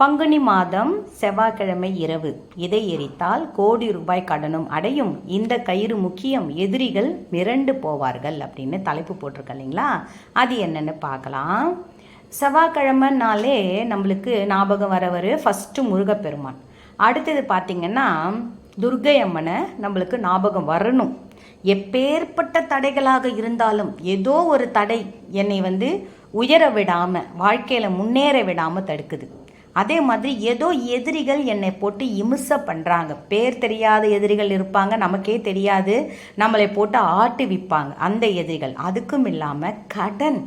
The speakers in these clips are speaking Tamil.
பங்குனி மாதம் செவ்வாய்க்கிழமை இரவு. இதை எரித்தால் கோடி ரூபாய் கடனும் அடையும். இந்த கயிறு முக்கியம். எதிரிகள் மிரண்டு போவார்கள் அப்படின்னு தலைப்பு போட்டிருக்க இல்லைங்களா? அது என்னன்னு பார்க்கலாம். செவ்வாய்க்கிழமைனாலே நம்மளுக்கு ஞாபகம் வரவர் ஃபஸ்ட்டு முருகப்பெருமான். அடுத்தது பார்த்திங்கன்னா துர்கை அம்மனை நம்மளுக்கு ஞாபகம் வரணும். எப்பேற்பட்ட தடைகளாக இருந்தாலும் ஏதோ ஒரு தடை என்னை வந்து உயர விடாமல் வாழ்க்கையில் முன்னேற விடாமல் தடுக்குது. அதே மாதிரி ஏதோ எதிரிகள் என்னை போட்டு இமிச பண்ணுறாங்க பேர் தெரியாத எதிரிகள் இருப்பாங்க நமக்கே தெரியாது. நம்மளை போட்டு ஆட்டி விற்பாங்க அந்த எதிரிகள். அதுக்கும் இல்லாமல் கடன்.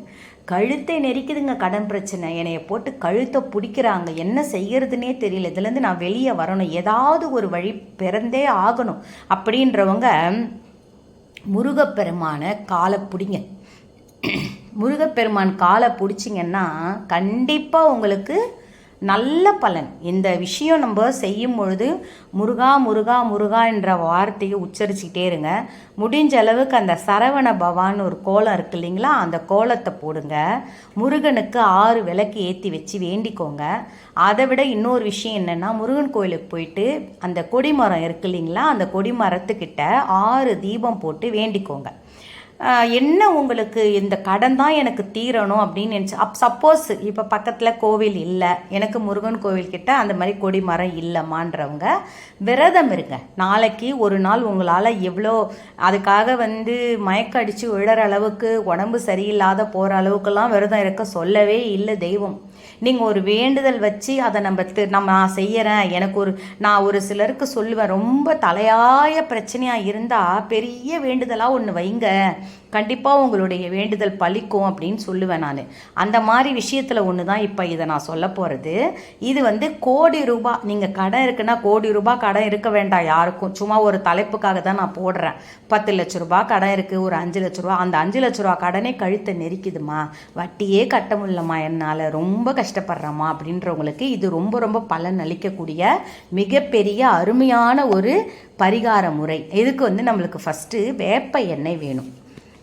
கழுத்தை நெரிக்குதுங்க கடன் பிரச்சனை. என்னைய போட்டு கழுத்தை பிடிக்கிறாங்க. என்ன செய்யறதுனே தெரியல. இதுலேருந்து நான் வெளியே வரணும். ஏதாவது ஒரு வழி பிறந்தே ஆகணும். அப்படின்றவங்க முருகப்பெருமான காலை பிடிங்க. முருகப்பெருமான் காலை பிடிச்சிங்கன்னா கண்டிப்பாக உங்களுக்கு நல்ல பலன். இந்த விஷயம் நம்ம செய்யும் பொழுது முருகா முருகா முருகா என்ற வார்த்தையை உச்சரிச்சுக்கிட்டே இருங்க. முடிஞ்ச அளவுக்கு அந்த சரவண பவான்னு ஒரு கோலம் இருக்கு இல்லைங்களா? அந்த கோலத்தை போடுங்க. முருகனுக்கு ஆறு விளக்கு ஏற்றி வச்சு வேண்டிக்கோங்க. அதை விட இன்னொரு விஷயம் என்னென்னா முருகன் கோயிலுக்கு போயிட்டு அந்த கொடிமரம் இருக்கு இல்லைங்களா? அந்த கொடிமரத்துக்கிட்ட ஆறு தீபம் போட்டு வேண்டிக்கோங்க. என்ன உங்களுக்கு இந்த கடன் தான் எனக்கு தீரணும் அப்படின்னு நினச்சி அப் சப்போஸ் இப்போ பக்கத்தில் கோவில் இல்லை எனக்கு முருகன் கோவில் கிட்ட அந்த மாதிரி கொடி மரம் இல்லைம்மான்றவங்க விரதம் இருங்க. நாளைக்கு ஒரு நாள் உங்களால் எவ்வளோ அதுக்காக வந்து மயக்க அடித்து விழற அளவுக்கு உடம்பு சரியில்லாத போகிற அளவுக்கெல்லாம் விரதம் இருக்க சொல்லவே இல்லை தெய்வம். நீங்கள் ஒரு வேண்டுதல் வச்சு அதை நம்ம நம்ம நான் செய்கிறேன் எனக்கு ஒரு நான் ஒரு சிலருக்கு சொல்லுவேன். ரொம்ப தலையாய பிரச்சனையாக இருந்தால் பெரிய வேண்டுதலாக ஒன்று வைங்க. கண்டிப்பாக உங்களுடைய வேண்டுதல் பழிக்கும் அப்படின்னு சொல்லுவேன் நான். அந்த மாதிரி விஷயத்தில் ஒன்று தான் இப்போ இதை நான் சொல்ல போகிறது இது வந்து கோடி ரூபா நீங்கள் கடன் இருக்குன்னா கோடி ரூபா கடன் இருக்க வேண்டாம் யாருக்கும். சும்மா ஒரு தலைப்புக்காக தான் நான் போடுறேன். பத்து லட்ச ரூபா கடன் இருக்குது ஒரு அஞ்சு லட்ச ரூபா. அந்த அஞ்சு லட்ச ரூபா கடனே கழுத்தை நெரிக்குதுமா? வட்டியே கட்ட முடியலம்மா என்னால். ரொம்ப கஷ்டப்படுறேம்மா அப்படின்றவங்களுக்கு இது ரொம்ப ரொம்ப பலன் அளிக்கக்கூடிய மிகப்பெரிய அருமையான ஒரு பரிகார முறை. இதுக்கு வந்து நம்மளுக்கு ஃபஸ்ட்டு வேப்ப எண்ணெய் வேணும்.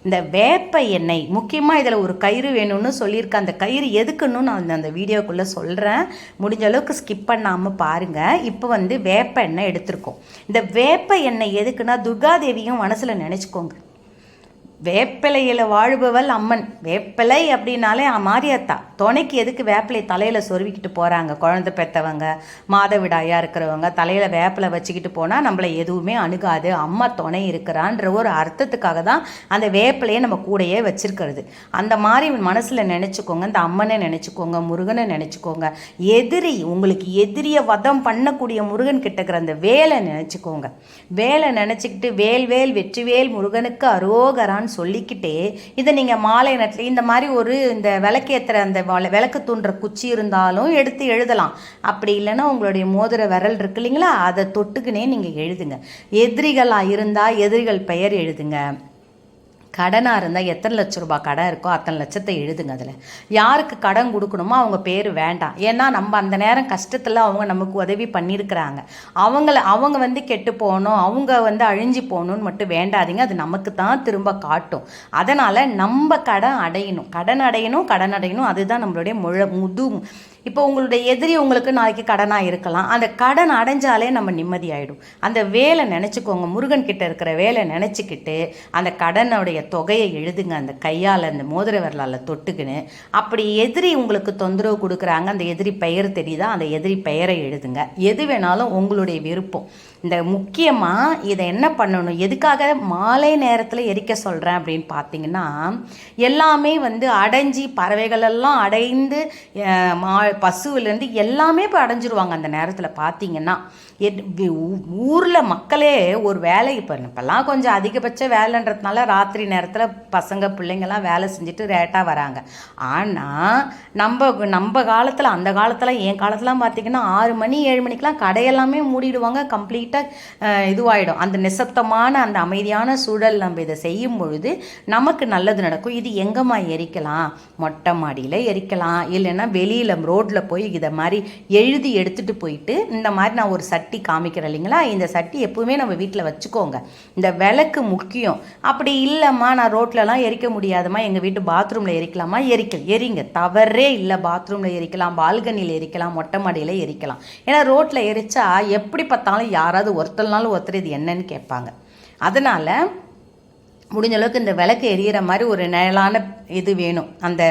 இந்த வேப்ப எண்ணெய் முக்கியமாக இதில் ஒரு கயிறு வேணும்னு சொல்லியிருக்கேன் அந்த கயிறு எதுக்குன்னு நான் அந்த வீடியோக்குள்ளே சொல்கிறேன் முடிஞ்ச அளவுக்கு ஸ்கிப் பண்ணாமல் பாருங்கள் இப்போ வந்து வேப்ப எண்ணெய் எடுத்திருக்கோம். இந்த வேப்ப எண்ணெய் எதுக்குன்னா துர்காதேவியும் மனசில் நினச்சிக்கோங்க. வேப்பிலையில் வாழ்பவள் அம்மன். வேப்பிலை அப்படின்னாலே மாரியாத்தா. துணைக்கு எதுக்கு வேப்பிலை தலையில் சொருவிக்கிட்டு போகிறாங்க குழந்தை பெற்றவங்க மாதவிடாயாக இருக்கிறவங்க தலையில் வேப்பிலை வச்சுக்கிட்டு போனால் நம்மளை எதுவுமே அணுகாது. அம்மா துணை இருக்கிறான்ற ஒரு அர்த்தத்துக்காக தான் அந்த வேப்பிலையை நம்ம கூடையே வச்சுருக்கிறது. அந்த மாதிரி மனசில் நினச்சிக்கோங்க இந்த அம்மனை நினச்சிக்கோங்க முருகனை நினச்சிக்கோங்க. எதிரி உங்களுக்கு எதிரியை வதம் பண்ணக்கூடிய முருகன் கிட்டக்கிற அந்த வேலை நினச்சிக்கோங்க. வேலை நினச்சிக்கிட்டு வேல் வேல் வெற்றிவேல் முருகனுக்கு அரோகரான் சொல்லிக்கிட்டே இதை நீங்கள் மாலை நேரத்தில் இந்த மாதிரி ஒரு இந்த விளக்கேற்றுற அந்த விளக்கு தூண்டுற குச்சி இருந்தாலும் எடுத்து எழுதலாம். அப்படி இல்லைன்னா உங்களுடைய மோதிர விரல் இருக்கு இல்லைங்களா? அதை தொட்டுக்குனே நீங்கள் எழுதுங்க. எதிரிகளாக இருந்தால் எதிரிகள் பெயர் எழுதுங்க. கடனாக இருந்தால் எத்தனை லட்ச ரூபாய் கடன் இருக்கோ அத்தனை லட்சத்தை எழுதுங்க அதில். யாருக்கு கடன் கொடுக்கணுமோ அவங்க பேர் வேண்டாம். ஏன்னா நம்ம அந்த நேரம் கஷ்டத்தில் அவங்க நமக்கு உதவி பண்ணியிருக்கிறாங்க. அவங்கள அவங்க வந்து கெட்டு போகணும் அவங்க வந்து அழிஞ்சு போகணும்னு மட்டும் வேண்டாதீங்க. அது நமக்கு தான் திரும்ப காட்டும். அதனால் நம்ம கடன் அடையணும். கடன் அடையணும் கடன் அடையணும். அதுதான் நம்மளுடைய முழ முது இப்போ உங்களுடைய எதிரி உங்களுக்கு நாளைக்கு கடனாக இருக்கலாம். அந்த கடன் அடைஞ்சாலே நம்ம நிம்மதி ஆகிடும் அந்த வேலை நினச்சிக்கோங்க. முருகன் கிட்ட இருக்கிற வேலை நினச்சிக்கிட்டு அந்த கடனுடைய தொகையை எழுதுங்க. அந்த கையால் அந்த மோதிர விரலால் தொட்டுக்குன்னு அப்படி எதிரி உங்களுக்கு தொந்தரவு கொடுக்குறாங்க. அந்த எதிரி பெயர் தெரியுதா? அந்த எதிரி பெயரை எழுதுங்க. எது வேணாலும் உங்களுடைய விருப்பம். இந்த முக்கியமாக இதை என்ன பண்ணணும்? எதுக்காக மாலை நேரத்தில் எரிக்க சொல்கிறேன் அப்படின்னு பார்த்தீங்கன்னா எல்லாமே வந்து அடைஞ்சி பறவைகளெல்லாம் அடைந்து மா பசுவிலேருந்து எல்லாமே இப்போ அடைஞ்சிருவாங்க அந்த நேரத்தில் பார்த்தீங்கன்னா ஊரில் மக்களே ஒரு வேலை இப்போ இப்போல்லாம் கொஞ்சம் அதிகபட்ச வேலைன்றதுனால ராத்திரி நேரத்தில் பசங்க பிள்ளைங்கள்லாம் வேலை செஞ்சுட்டு லேட்டாக வராங்க. ஆனால் நம்ம நம்ம காலத்தில் அந்த காலத்தில் என் காலத்துலாம் பார்த்திங்கன்னா ஆறு மணி ஏழு மணிக்கெலாம் கடையெல்லாமே மூடிடுவாங்க கம்ப்ளீட்டாக இதுவாகிடும் அந்த நிசப்தமான அந்த அமைதியான சூழல் நம்ம இதை செய்யும் பொழுது நமக்கு நல்லது நடக்கும். இது எங்கம்மா எரிக்கலாம்? மொட்டை மாடியில் எரிக்கலாம். இல்லைன்னா வெளியில் ரோட்டில் போய் இதை மாதிரி எழுதி எடுத்துகிட்டு போயிட்டு இந்த மாதிரி நான் ஒரு சட்டி காமிக்கிறேன் இல்லைங்களா? இந்த சட்டி எப்பவுமே நம்ம வீட்டில் வச்சுக்கோங்க. இந்த விளக்கு முக்கியம். அப்படி இல்லைம்மா நான் ரோட்லலாம் எரிக்க முடியாதும்மா. எங்கள் வீட்டு பாத்ரூமில் எரிக்கலாமா? எரிக்க எரிங்க. தவறே இல்லை. பாத்ரூமில் எரிக்கலாம் பால்கனியில் எரிக்கலாம் மொட்டை மாடியில் எரிக்கலாம். ஏன்னா ரோட்டில் எரிச்சா எப்படி பார்த்தாலும் யாராவது ஒருத்தர்னாலும் ஒருத்தர் இது என்னன்னு கேட்பாங்க. அதனால் முடிஞ்ச அளவுக்கு இந்த விளக்கு எரியிற மாதிரி ஒரு நிழலான இது வேணும். அந்த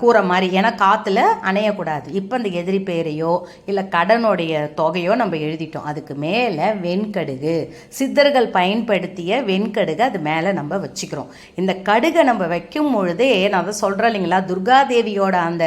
கூரை மாதிரி. ஏன்னா காற்றுல அணையக்கூடாது. இப்போ இந்த எதிரி பெயரையோ இல்லை கடனுடைய தொகையோ நம்ம எழுதிட்டோம். அதுக்கு மேலே வெண்கடுகு. சித்தர்கள் பயன்படுத்திய வெண்கடுகு அது மேலே நம்ம வச்சுக்கிறோம். இந்த கடுகை நம்ம வைக்கும் பொழுதே நான் அதை சொல்கிறேன் இல்லைங்களா துர்காதேவியோட அந்த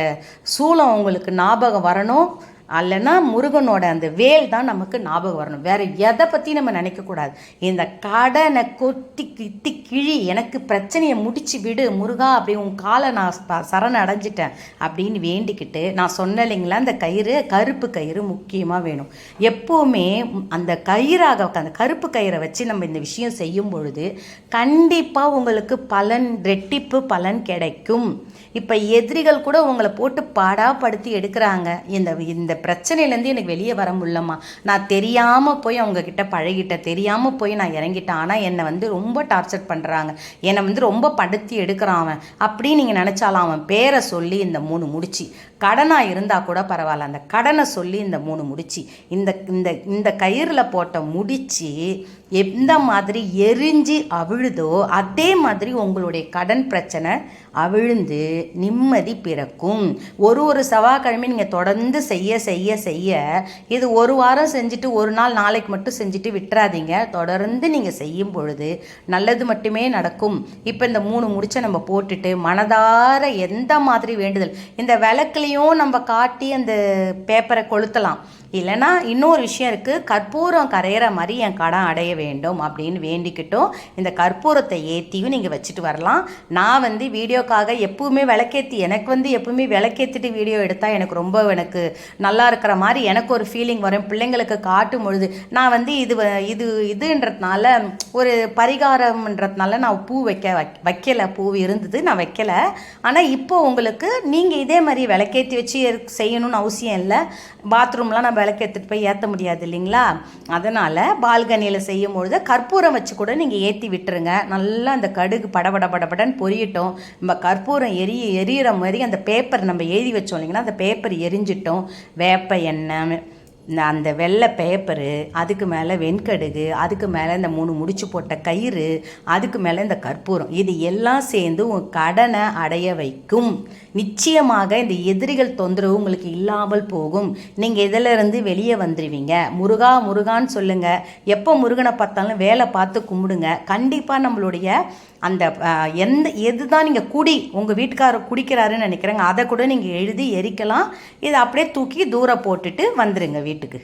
சூளம் உங்களுக்கு ஞாபகம் வரணும். அல்லனா முருகனோட அந்த வேல் தான் நமக்கு ஞாபகம் வரணும். வேறு எதை பற்றி நம்ம நினைக்கக்கூடாது. இந்த கடனை கொட்டி கிட்டி கிழி எனக்கு பிரச்சனையை முடிச்சு விடு முருகா அப்படி உன் காலை நான் சரண அடைஞ்சிட்டேன் அப்படின்னு வேண்டிக்கிட்டு நான் சொன்ன இல்லைங்களா அந்த கயிறு கருப்பு கயிறு முக்கியமாக வேணும். எப்போவுமே அந்த கயிறாக அந்த கருப்பு கயிறை வச்சு நம்ம இந்த விஷயம் செய்யும் பொழுது கண்டிப்பாக உங்களுக்கு பலன் ரெட்டிப்பு பலன் கிடைக்கும். இப்போ எதிரிகள் கூட உங்களை போட்டு பாடாப்படுத்தி எடுக்கிறாங்க. இந்த இந்த பிரச்சனையிலேருந்து எனக்கு வெளியே வர முடியலம்மா. நான் தெரியாமல் போய் அவங்கக்கிட்ட பழகிட்டேன். தெரியாமல் போய் நான் இறங்கிட்டேன். ஆனால் என்னை வந்து ரொம்ப டார்ச்சர் பண்ணுறாங்க என்னை வந்து ரொம்ப படுத்தி எடுக்கிறான் அவன். அப்படின்னு நீங்கள் நினச்சாலும் அவன் பேரை சொல்லி இந்த மூணு முடிச்சு. கடனாக இருந்தால் கூட பரவாயில்ல. அந்த கடனை சொல்லி இந்த மூணு முடிச்சு இந்த இந்த இந்த கயிறில் போட்ட முடிச்சு எந்த மாதிரி எரிஞ்சு அவிழுதோ அதே மாதிரி உங்களுடைய கடன் பிரச்சனை அவிழ்ந்து நிம்மதி பிறக்கும். ஒரு ஒரு செவ்வாய்க்கிழமை நீங்கள் தொடர்ந்து செய்ய செய்ய செய்ய இது ஒரு வாரம் செஞ்சுட்டு ஒரு நாள் நாளைக்கு மட்டும் செஞ்சுட்டு விட்டுறாதீங்க. தொடர்ந்து நீங்கள் செய்யும் பொழுது நல்லது மட்டுமே நடக்கும். இப்போ இந்த மூணு முடிச்சை நம்ம போட்டுட்டு மனதார எந்த மாதிரி வேண்டுதல்? இந்த விளக்குலையும் நம்ம காட்டி அந்த பேப்பரை கொளுத்தலாம். இல்லைனா இன்னொரு விஷயம் இருக்குது கற்பூரம் கரையிற மாதிரி என் கடன் அடைய வேண்டும் அப்படின்னு வேண்டிக்கிட்டும் இந்த கற்பூரத்தை ஏற்றியும் நீங்கள் வச்சுட்டு வரலாம். நான் வந்து வீடியோக்காக எப்பவுமே விளக்கேற்றி எனக்கு வந்து எப்பவுமே விளக்கேற்றிட்டு வீடியோ எடுத்தால் எனக்கு ரொம்ப எனக்கு நல்லா இருக்கிற மாதிரி எனக்கு ஒரு ஃபீலிங் வரும். பிள்ளைங்களுக்கு காட்டும் பொழுது நான் வந்து இது இது இதுன்றதுனால ஒரு பரிகாரம்ன்றதுனால நான் பூ வைக்க வைக்கலை. பூ இருந்தது நான் வைக்கலை. ஆனால் இப்போ உங்களுக்கு நீங்கள் இதே மாதிரி விளக்கேற்றி வச்சு செய்யணும்னு அவசியம் இல்லை. பாத்ரூம்லாம் நம்ம விளக்கு எடுத்துகிட்டு போய் ஏற்ற முடியாது இல்லைங்களா? அதனால் பால்கனியில் செய்யும் பொழுது கற்பூரம் வச்சு கூட நீங்கள் ஏற்றி விட்டுருங்க. நல்லா அந்த கடுகு படபட படபடன்னு பொரியட்டும். நம்ம கற்பூரம் எரிய எரியிற மாதிரி அந்த பேப்பர் நம்ம எழுதி வச்சோம் இல்லைங்கன்னா அந்த பேப்பர் எரிஞ்சிட்டோம். வேப்ப எண்ணெய் அந்த வெள்ளை பேப்பரு அதுக்கு மேலே வெண்கடுகு அதுக்கு மேலே இந்த மூணு முடிச்சு போட்ட கயிறு அதுக்கு மேலே இந்த கற்பூரம். இது எல்லாம் சேர்ந்து உங்கள் கடனை அடைய வைக்கும். நிச்சயமாக இந்த எதிரிகள் தொந்தரவு உங்களுக்கு இல்லாமல் போகும். நீங்கள் இதிலிருந்து வெளியே வந்துடுவீங்க முருகா முருகான்னு சொல்லுங்கள் எப்போ முருகனை பார்த்தாலும் வேலை பார்த்து கும்பிடுங்க. கண்டிப்பாக நம்மளுடைய அந்த எந்த எது தான் நீங்கள் குடி உங்கள் வீட்டுக்காரர் குடிக்கிறாருன்னு நினைக்கிறேங்க அதை கூட நீங்கள் எழுதி எரிக்கலாம். இதை அப்படியே தூக்கி தூரம் போட்டுட்டு வந்துடுங்க வீட்டுக்கு.